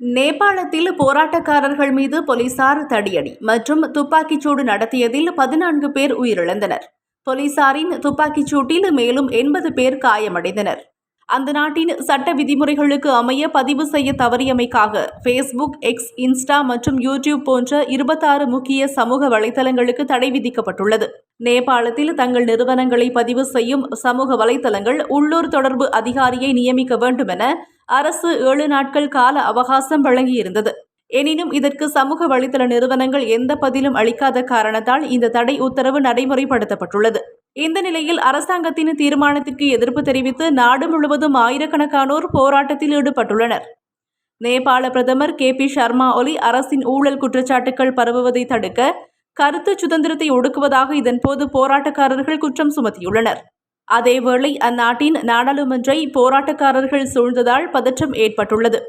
நேபாளத்தில் போராட்டக்காரர்கள் மீது போலீசார் தடியடி மற்றும் துப்பாக்கிச்சூடு நடத்தியதில் பதினான்கு பேர் உயிரிழந்தனர். போலீசாரின் துப்பாக்கிச் சூட்டில் மேலும் எண்பது பேர் காயமடைந்தனர். அந்த நாட்டின் சட்ட விதிமுறைகளுக்கு அமைய பதிவு செய்ய தவறியமைக்காக ஃபேஸ்புக் எக்ஸ் இன்ஸ்டா மற்றும் யூடியூப் போன்ற இருபத்தாறு முக்கிய சமூக வலைதளங்களுக்கு தடை விதிக்கப்பட்டுள்ளது. நேபாளத்தில் தங்கள் நிறுவனங்களை பதிவு செய்யும் சமூக வலைதளங்கள் உள்ளூர் தொடர்பு அதிகாரியை நியமிக்க வேண்டும் என அரசு ஏழு நாட்கள் கால அவகாசம் வழங்கியிருந்தது. எனினும் இதற்கு சமூக வலைதள நிறுவனங்கள் எந்த பதிலும் அளிக்காத காரணத்தால் இந்த தடை உத்தரவு நடைமுறைப்படுத்தப்பட்டுள்ளது. இந்த நிலையில் அரசாங்கத்தின் தீர்மானத்திற்கு எதிர்ப்பு தெரிவித்து நாடு முழுவதும் ஆயிரக்கணக்கானோர் போராட்டத்தில் ஈடுபட்டுள்ளனர். நேபாள பிரதமர் கே பி சர்மா ஒலி அரசின் ஊழல் குற்றச்சாட்டுகள் பரவுவதை தடுக்க கருத்து சுதந்திரத்தை ஒடுக்குவதாக இதன்போது போராட்டக்காரர்கள் குற்றம் சுமத்தியுள்ளனர். அதேவேளை அந்நாட்டின் நாடாளுமன்றை போராட்டக்காரர்கள் சூழ்ந்ததால் பதற்றம் ஏற்பட்டுள்ளது.